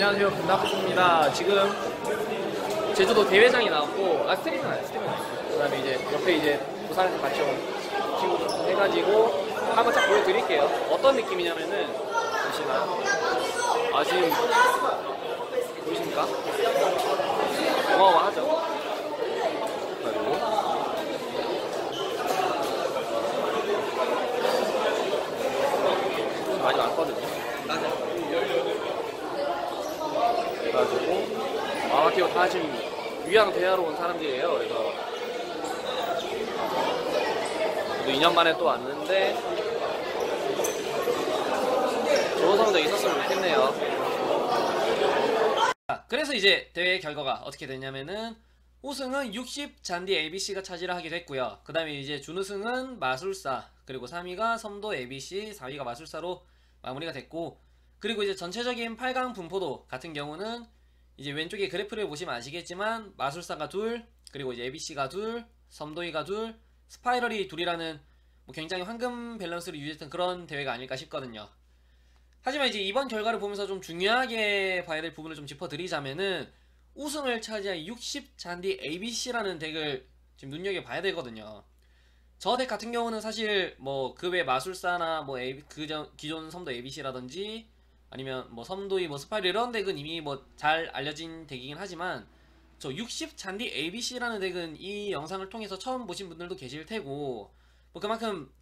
안녕하세요. 금나프입니다. 지금 제주도 대회장이 나왔고 아 스트리밍 아니야 스트리밍 그 다음에 이제 옆에 이제 부산에서 같이 온 친구 해가지고 한번 쫙 보여드릴게요. 어떤 느낌이냐면은 잠시만 아 지금 보이십니까? 어마어마하죠 그리고 많이 왔거든요 그래가지고 아마키오 다 지금 위양 대하러 온 사람들이에요. 그래서 또 2년 만에 또 왔는데 좋은 성적 있었으면 좋겠네요. 자, 그래서 이제 대회 결과가 어떻게 됐냐면은 우승은 60 잔디 ABC가 차지를 하게 됐고요. 그 다음에 이제 준우승은 마술사 그리고 3위가 섬도 ABC 4위가 마술사로 마무리가 됐고 그리고 이제 전체적인 8강 분포도 같은 경우는 이제 왼쪽에 그래프를 보시면 아시겠지만 마술사가 둘 그리고 이제 ABC가 둘 섬도이가 둘 스파이럴이 둘이라는 뭐 굉장히 황금 밸런스를 유지했던 그런 대회가 아닐까 싶거든요. 하지만 이제 이번 결과를 보면서 좀 중요하게 봐야 될 부분을 좀 짚어드리자면은 우승을 차지한 60 잔디 ABC라는 덱을 지금 눈여겨봐야 되거든요. 저 덱 같은 경우는 사실 뭐 그 외 마술사나 뭐 A, 그 전 기존 섬도 ABC라든지 아니면 뭐 섬도이 뭐 스파이럴 이런 덱은 이미 뭐 잘 알려진 덱이긴 하지만 저 60 잔디 ABC라는 덱은 이 영상을 통해서 처음 보신 분들도 계실 테고 뭐 그만큼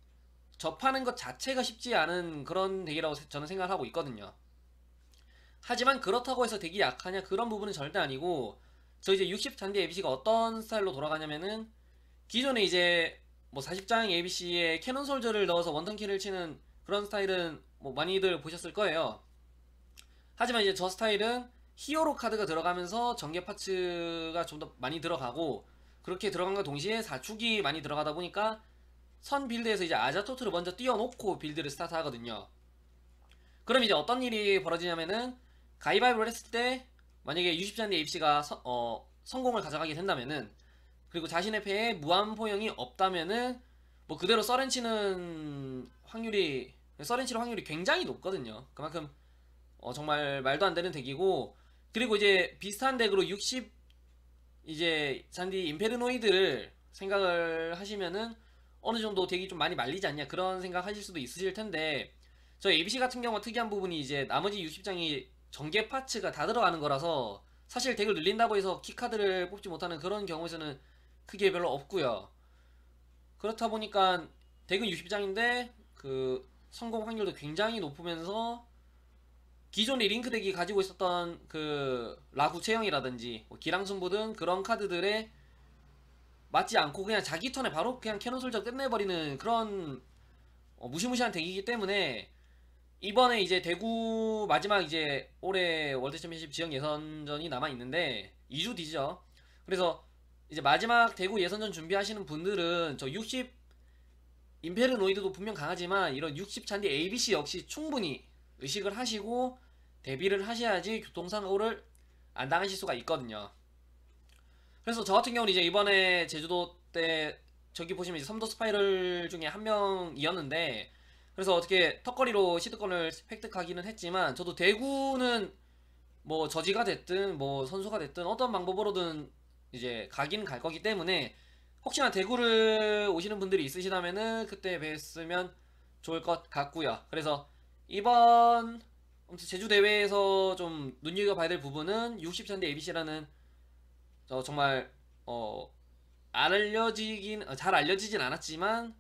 접하는 것 자체가 쉽지 않은 그런 덱이라고 세- 저는 생각을 하고 있거든요. 하지만 그렇다고 해서 덱이 약하냐 그런 부분은 절대 아니고 저 이제 60 잔디 ABC가 어떤 스타일로 돌아가냐면은 기존에 이제 뭐 40장 ABC에 캐논 솔저를 넣어서 원턴킬을 치는 그런 스타일은 뭐 많이들 보셨을 거예요. 하지만 이제 저 스타일은 히어로 카드가 들어가면서 전개 파츠가 좀 더 많이 들어가고 그렇게 들어간과 동시에 사축이 많이 들어가다 보니까 선 빌드에서 이제 아자토트를 먼저 띄워놓고 빌드를 스타트 하거든요. 그럼 이제 어떤 일이 벌어지냐면은 가위바위보를 했을 때 만약에 60잔디 ABC가 어, 성공을 가져가게 된다면은 그리고 자신의 패에 무한 포용이 없다면은 뭐 그대로 썰렌치는 확률이 썰렌치는 확률이 굉장히 높거든요. 그만큼 어, 정말 말도 안 되는 덱이고 그리고 이제 비슷한 덱으로 60 이제 잔디 임페르노이드를 생각을 하시면은 어느 정도 덱이 좀 많이 말리지 않냐 그런 생각 하실 수도 있으실 텐데 저 ABC 같은 경우 특이한 부분이 이제 나머지 60장이 전개 파츠가 다 들어가는 거라서 사실 덱을 늘린다고 해서 키카드를 뽑지 못하는 그런 경우에서는 크게 별로 없고요. 그렇다 보니까 덱은 60장인데 그 성공 확률도 굉장히 높으면서 기존의 링크 덱이 가지고 있었던 그 라구 체형이라든지 뭐 기랑순부 등 그런 카드들에 맞지 않고 그냥 자기 턴에 바로 그냥 캐논 솔저 끝내버리는 그런 어, 무시무시한 덱이기 때문에 이번에 이제 대구 마지막 이제 올해 월드 챔피언십 지역 예선전이 남아 있는데 2주 뒤죠. 그래서 이제 마지막 대구 예선전 준비하시는 분들은 저 60 임페르노이드도 분명 강하지만 이런 60 잔디 ABC 역시 충분히 의식을 하시고 대비를 하셔야지 교통사고를 안 당하실 수가 있거든요. 그래서 저 같은 경우는 이제 이번에 제주도 때 저기 보시면 이제 섬도 스파이럴 중에 한 명이었는데 그래서 어떻게 턱걸이로 시드권을 획득하기는 했지만 저도 대구는 뭐 저지가 됐든 뭐 선수가 됐든 어떤 방법으로든 이제 가긴 갈 거기 때문에 혹시나 대구를 오시는 분들이 있으시다면은 그때 뵀으면 좋을 것 같고요. 그래서 이번 아무튼 제주 대회에서 좀 눈여겨봐야 될 부분은 60잔디 ABC라는 저 정말 어 알려지긴 어, 잘 알려지진 않았지만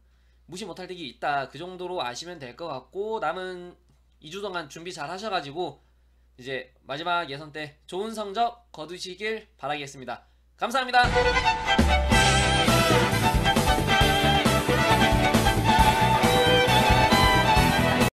무시 못할 덱이 있다 그 정도로 아시면 될 것 같고 남은 2주 동안 준비 잘 하셔가지고 이제 마지막 예선 때 좋은 성적 거두시길 바라겠습니다. 감사합니다.